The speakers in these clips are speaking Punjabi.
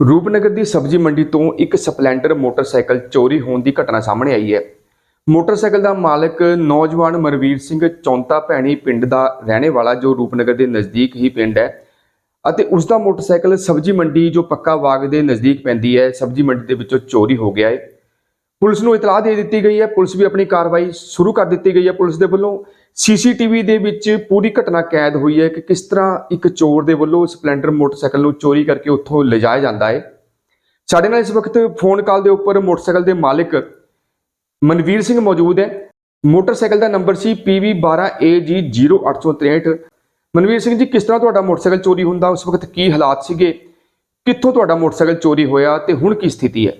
ਰੂਪਨਗਰ ਦੀ ਸਬਜ਼ੀ ਮੰਡੀ ਤੋਂ ਇੱਕ ਸਪਲੈਂਡਰ ਮੋਟਰਸਾਈਕਲ ਚੋਰੀ ਹੋਣ ਦੀ ਘਟਨਾ ਸਾਹਮਣੇ ਆਈ ਹੈ। ਮੋਟਰਸਾਈਕਲ ਦਾ ਮਾਲਕ ਨੌਜਵਾਨ ਮਰਵੀਰ ਸਿੰਘ ਚੌਂਤਾ ਭੈਣੀ ਪਿੰਡ ਦਾ ਰਹਿਣੇ ਵਾਲਾ, ਜੋ ਰੂਪਨਗਰ ਦੇ ਨਜ਼ਦੀਕ ਹੀ ਪਿੰਡ ਹੈ, ਅਤੇ ਉਸ ਦਾ ਮੋਟਰਸਾਈਕਲ ਸਬਜ਼ੀ ਮੰਡੀ, ਜੋ ਪੱਕਾ ਬਾਗ ਦੇ ਨਜ਼ਦੀਕ ਪੈਂਦੀ ਹੈ, ਸਬਜ਼ੀ ਮੰਡੀ ਦੇ ਵਿੱਚੋਂ ਚੋਰੀ ਹੋ ਗਿਆ ਹੈ। ਪੁਲਿਸ ਨੂੰ ਇਤਲਾਹ ਦੇ ਦਿੱਤੀ ਗਈ ਹੈ। ਪੁਲਿਸ ਵੀ ਆਪਣੀ ਕਾਰਵਾਈ ਸ਼ੁਰੂ ਕਰ ਦਿੱਤੀ ਗਈ ਹੈ ਪੁਲਿਸ ਦੇ ਵੱਲੋਂ। ਸੀਸੀਟੀਵੀ ਦੇ ਵਿੱਚ ਪੂਰੀ ਘਟਨਾ ਕੈਦ ਹੋਈ ਹੈ ਕਿ ਕਿਸ ਤਰ੍ਹਾਂ ਇੱਕ ਚੋਰ ਦੇ ਵੱਲੋਂ ਸਪਲੈਂਡਰ ਮੋਟਰਸਾਈਕਲ ਨੂੰ ਚੋਰੀ ਕਰਕੇ ਉੱਥੋਂ ਲਿਜਾਇਆ ਜਾਂਦਾ ਹੈ। ਸਾਡੇ ਨਾਲ ਇਸ ਵਕਤ ਫੋਨ ਕਾਲ ਦੇ ਉੱਪਰ ਮੋਟਰਸਾਈਕਲ ਦੇ ਮਾਲਕ ਮਨਵੀਰ ਸਿੰਘ ਮੌਜੂਦ ਹੈ। ਮੋਟਰਸਾਈਕਲ ਦਾ ਨੰਬਰ ਸੀ PV12AG0863 ਮਨਵੀਰ ਸਿੰਘ ਜੀ, ਕਿਸ ਤਰ੍ਹਾਂ ਤੁਹਾਡਾ ਮੋਟਰਸਾਈਕਲ ਚੋਰੀ ਹੁੰਦਾ? ਉਸ ਵਕਤ ਕੀ ਹਾਲਾਤ ਸੀਗੇ? ਕਿੱਥੋਂ ਤੁਹਾਡਾ ਮੋਟਰਸਾਈਕਲ ਚੋਰੀ ਹੋਇਆ ਤੇ ਹੁਣ ਕੀ ਸਥਿਤੀ ਹੈ?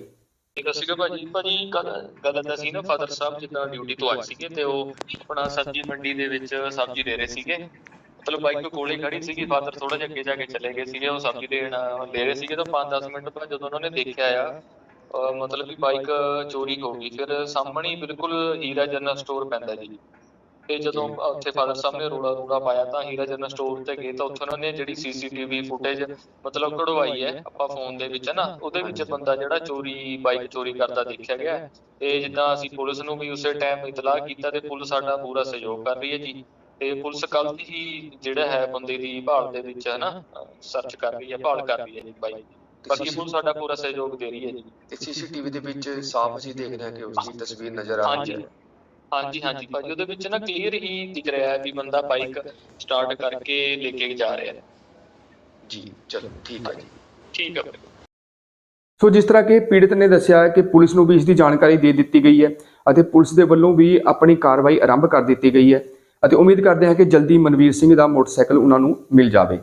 ਠੀਕ ਸੀਗਾ ਭਾਜੀ। ਭਾਜੀ ਗੱਲ ਗੱਲ ਸੀ ਨਾ, ਫਾਦਰ ਸਾਹਿਬ ਜਿੱਦਾਂ ਡਿਊਟੀ ਤੋਂ ਆਏ ਸੀਗੇ ਤੇ ਉਹ ਆਪਣਾ ਸਬਜ਼ੀ ਮੰਡੀ ਦੇ ਵਿੱਚ ਸਬਜ਼ੀ ਦੇ ਰਹੇ ਸੀਗੇ। ਮਤਲਬ ਬਾਈਕ ਕੋਲੇ ਖੜੀ ਸੀਗੀ, ਫਾਦਰ ਥੋੜਾ ਜਿਹਾ ਅੱਗੇ ਜਾ ਕੇ ਚਲੇ ਗਏ ਸੀਗੇ, ਉਹ ਸਬਜ਼ੀ ਦੇਣ ਦੇ ਰਹੇ ਸੀਗੇ ਤਾਂ 5-10 ਮਿੰਟ ਬਾਅਦ ਜਦੋਂ ਉਹਨਾਂ ਨੇ ਦੇਖਿਆ ਆ ਮਤਲਬ ਕਿ ਬਾਈਕ ਚੋਰੀ ਹੋ ਗਈ, ਫਿਰ ਸਾਹਮਣੇ ਬਿਲਕੁਲ ਹੀਰਾ ਜਨਰਲ ਸਟੋਰ ਪੈਂਦਾ ਜੀ। ਤੇ ਜਦੋਂ ਉੱਥੇ ਫਾਦਰ ਸਾਹਿਬ ਨੇ ਰੋਲਾ ਰੋਲਾ ਪਾਇਆ ਤਾਂ ਹੀਰਾ ਜਨਰਲ ਸਟੋਰ ਤੇ ਗਏ ਤਾਂ ਉੱਥੇ ਉਹਨਾਂ ਨੇ ਜਿਹੜੀ ਸੀਸੀਟੀਵੀ ਫੁਟੇਜ ਮਤਲਬ ਕਢਵਾਈ ਹੈ ਆਪਾਂ ਫੋਨ ਦੇ ਵਿੱਚ ਨਾ ਉਹਦੇ ਵਿੱਚ ਬੰਦਾ ਜਿਹੜਾ ਚੋਰੀ ਬਾਈਕ ਚੋਰੀ ਕਰਦਾ ਦੇਖਿਆ ਗਿਆ। ਤੇ ਜਿੱਦਾਂ ਅਸੀਂ ਪੁਲਿਸ ਨੂੰ ਵੀ ਉਸੇ ਟਾਈਮ ਇਤਲਾਹ ਕੀਤਾ ਤੇ ਪੁਲਿਸ ਸਾਡਾ ਪੂਰਾ ਸਹਿਯੋਗ ਕਰ ਰਹੀ ਹੈ ਜੀ। ਤੇ ਪੁਲਿਸ ਕੱਲ ਹੀ ਜਿਹੜਾ ਹੈ ਬੰਦੇ ਦੀ ਭਾਲ ਦੇ ਵਿੱਚ ਹੈ ਨਾ ਸਰਚ ਕਰ ਰਹੀ ਹੈ ਭਾਲ ਕਰ ਰਹੀ ਹੈ ਜੀ ਬਾਈਕ ਬਾਕੀ ਪੁਲਿਸ ਸਾਡਾ ਪੂਰਾ ਸਹਿਯੋਗ ਦੇ ਰਹੀ ਹੈ ਜੀ ਤੇ ਸੀਸੀਟੀਵੀ ਦੇ ਵਿੱਚ ਸਾਫ਼ ਅਸੀਂ ਦੇਖ ਰਹੇ ਹਾਂ ਕਿ ਉਸ ਦੀ ਤਸਵੀਰ ਨਜ਼ਰ ਆ ਰਹੀ ਹੈ ਹਾਂਜੀ ਹਾਂਜੀ ਭਾਜੀ ਉਹਦੇ ਵਿੱਚ ਨਾ ਕਲੀਅਰ ਹੀ ਦਿਖ ਰਿਹਾ ਹੈ ਵੀ ਬੰਦਾ ਬਾਈਕ ਸਟਾਰਟ ਕਰਕੇ ਲੈ ਕੇ ਜਾ ਰਿਹਾ ਹੈ। ਜੀ ਚਲੋ ਠੀਕ ਹੈ ਜੀ। ਠੀਕ ਹੈ। ਸੋ ਜਿਸ ਤਰ੍ਹਾਂ ਕਿ ਪੀੜਤ ਨੇ ਦੱਸਿਆ ਕਿ ਪੁਲਿਸ ਨੂੰ ਵੀ ਇਸ ਦੀ ਜਾਣਕਾਰੀ ਦੇ ਦਿੱਤੀ ਗਈ ਹੈ ਅਤੇ ਪੁਲਿਸ ਦੇ ਵੱਲੋਂ ਵੀ ਆਪਣੀ ਕਾਰਵਾਈ ਆਰੰਭ ਕਰ ਦਿੱਤੀ ਗਈ ਹੈ ਅਤੇ ਉਮੀਦ ਕਰਦੇ ਹਾਂ ਕਿ ਜਲਦੀ ਮਨਵੀਰ ਸਿੰਘ ਦਾ ਮੋਟਰਸਾਈਕਲ ਉਹਨਾਂ ਨੂੰ ਮਿਲ ਜਾਵੇ।